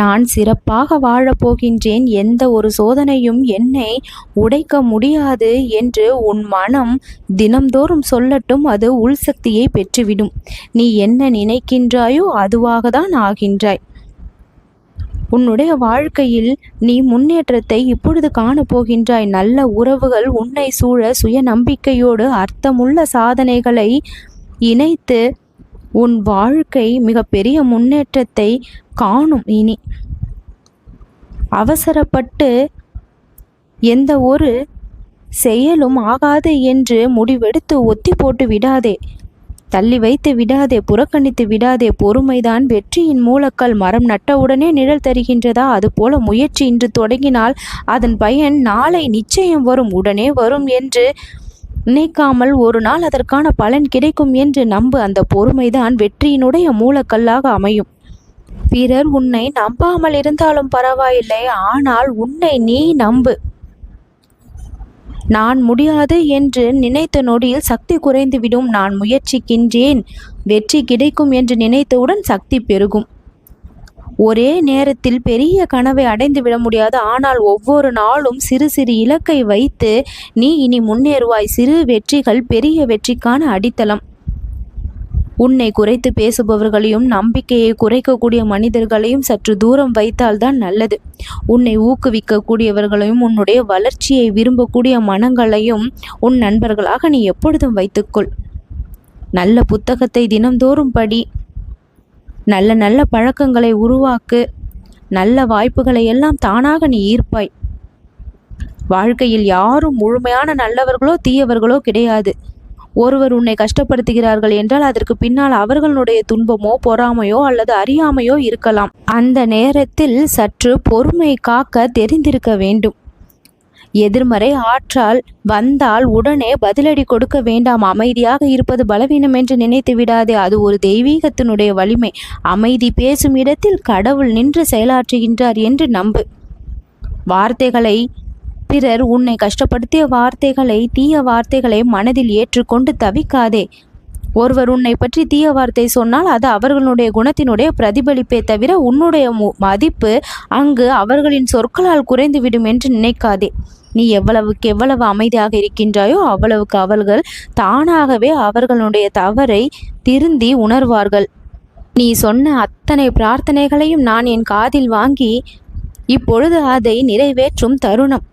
நான் சிறப்பாக வாழப் போகின்றேன். எந்த ஒரு சோதனையும் என்னை உடைக்க முடியாது என்று உன் மனம் தினம்தோறும் சொல்லட்டும் அது உள்சக்தியை பெற்றுவிடும். நீ என்ன நினைக்கின்றாயோ அதுவாக தான் ஆகின்றாய். உன்னுடைய வாழ்க்கையில் நீ முன்னேற்றத்தை இப்பொழுது காணப்போகின்றாய். நல்ல உறவுகள் உன்னை சூழ சுய நம்பிக்கையோடு அர்த்தமுள்ள சாதனைகளை இணைத்து உன் வாழ்க்கை மிகப்பெரிய முன்னேற்றத்தை காணும் இனி. அவசரப்பட்டு எந்த ஒரு செயலும் ஆகாது என்று முடிவெடுத்து ஒத்தி போட்டு விடாதே. தள்ளி வைத்து விடாதே புறக்கணித்து விடாதே. பொறுமைதான் வெற்றியின் மூலக்கல். மரம் நட்டவுடனே நிழல் தருகின்றதா? அதுபோல முயற்சி இன்று தொடங்கினால் அதன் பயன் நாளை நிச்சயம் வரும். உடனே வரும் என்று நினைக்காமல் ஒரு நாள் அதற்கான பலன் கிடைக்கும் என்று நம்பு. அந்த பொறுமைதான் வெற்றியினுடைய மூலக்கல்லாக அமையும். பிறர் உன்னை நம்பாமல் இருந்தாலும் பரவாயில்லை ஆனால் உன்னை நீ நம்பு. நான் முடியாது என்று நினைத்த நொடியில் சக்தி குறைந்துவிடும். நான் முயற்சிக்கின்றேன் வெற்றி கிடைக்கும் என்று நினைத்தவுடன் சக்தி பெருகும். ஒரே நேரத்தில் பெரிய கனவை அடைந்து விட முடியாது. ஆனால் ஒவ்வொரு நாளும் சிறு சிறு இலக்கை வைத்து நீ இனி முன்னேறுவாய். சிறு வெற்றிகள் பெரிய வெற்றிக்கான அடித்தளம். உன்னை குறைத்து பேசுபவர்களையும் நம்பிக்கையை குறைக்கக்கூடிய மனிதர்களையும் சற்று தூரம் வைத்தால்தான் நல்லது. உன்னை ஊக்குவிக்கக்கூடியவர்களையும் உன்னுடைய வளர்ச்சியை விரும்பக்கூடிய மனங்களையும் உன் நண்பர்களாக நீ எப்பொழுதும் வைத்துக்கொள். நல்ல புத்தகத்தை தினம்தோறும் படி. நல்ல நல்ல பழக்கங்களை உருவாக்கு. நல்ல வாய்ப்புகளை எல்லாம் தானாக நீ ஈர்ப்பாய். வாழ்க்கையில் யாரும் முழுமையான நல்லவர்களோ தீயவர்களோ கிடையாது. ஒருவர் உன்னை கஷ்டப்படுத்துகிறார்கள் என்றால் அதற்கு பின்னால் அவர்களுடைய துன்பமோ பொறாமையோ அல்லது அறியாமையோ இருக்கலாம். அந்த நேரத்தில் சற்று பொறுமை காக்க தெரிந்திருக்க வேண்டும். எதிர்மறை ஆற்றால் வந்தால் உடனே பதிலடி கொடுக்க வேண்டாம். அமைதியாக இருப்பது பலவீனம் என்று நினைத்து விடாதே. அது ஒரு தெய்வீகத்தினுடைய வலிமை. அமைதி பேசும் இடத்தில் கடவுள் நின்று செயலாற்றுகின்றார் என்று நம்பு. வார்த்தைகளை பிறர் உன்னை கஷ்டப்படுத்திய வார்த்தைகளை தீய வார்த்தைகளை மனதில் ஏற்றுக்கொண்டு தவிக்காதே. ஒருவர் உன்னை பற்றி தீய வார்த்தை சொன்னால் அது அவர்களுடைய குணத்தினுடைய பிரதிபலிப்பே தவிர உன்னுடைய மதிப்பு அங்கு அவர்களின் சொற்களால் குறைந்துவிடும் என்று நினைக்காதே. நீ எவ்வளவுக்கு எவ்வளவு அமைதியாக இருக்கின்றாயோ அவ்வளவுக்கு அவர்கள் தானாகவே அவர்களுடைய தவறை திருந்தி உணர்வார்கள். நீ சொன்ன அத்தனை பிரார்த்தனைகளையும் நான் என் காதில் வாங்கி இப்பொழுது அதை நிறைவேற்றும் தருணம்.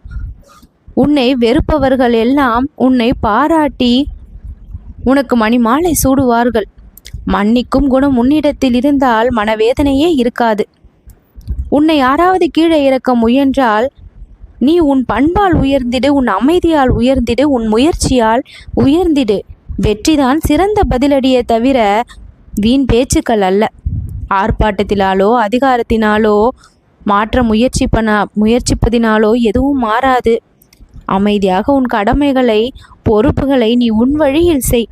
உன்னை வெறுப்பவர்கள் எல்லாம் உன்னை பாராட்டி உனக்கு மணி மாலை சூடுவார்கள். மன்னிக்கும் குணம் உன்னிடத்தில் இருந்தால் மனவேதனையே இருக்காது. உன்னை யாராவது கீழே இறக்க முயன்றால் நீ உன் பண்பால் உயர்ந்திடு உன் அமைதியால் உயர்ந்திடு உன் முயற்சியால் உயர்ந்திடு. வெற்றிதான் சிறந்த பதிலடியே தவிர வீண் பேச்சுக்கள் அல்ல. ஆர்ப்பாட்டத்தினாலோ அதிகாரத்தினாலோ மாற்ற முயற்சி பண்ண முயற்சிப்பதினாலோ எதுவும் மாறாது. அமைதியாக உன் கடமைகளை பொறுப்புகளை நீ உன் வழியில் செய்.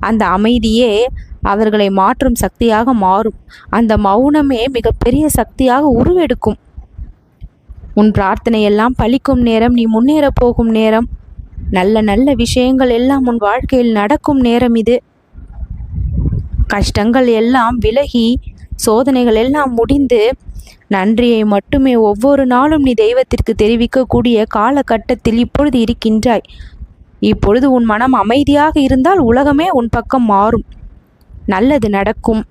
அந்த அமைதியே அவர்களை மாற்றும் சக்தியாக மாறும். அந்த மௌனமே மிகப்பெரிய சக்தியாக உருவெடுக்கும். உன் பிரார்த்தனை எல்லாம் பழிக்கும் நேரம் நீ முன்னேற போகும் நேரம். நல்ல நல்ல விஷயங்கள் எல்லாம் உன் வாழ்க்கையில் நடக்கும் நேரம் இது. கஷ்டங்கள் எல்லாம் விலகி சோதனைகள் எல்லாம் முடிந்து நன்றியை மட்டுமே ஒவ்வொரு நாளும் நீ தெய்வத்திற்கு தெரிவிக்கக்கூடிய காலகட்டத்தில் இப்பொழுது இருக்கின்றாய். இப்பொழுது உன் மனம் அமைதியாக இருந்தால் உலகமே உன் பக்கம் மாறும். நல்லது நடக்கும்.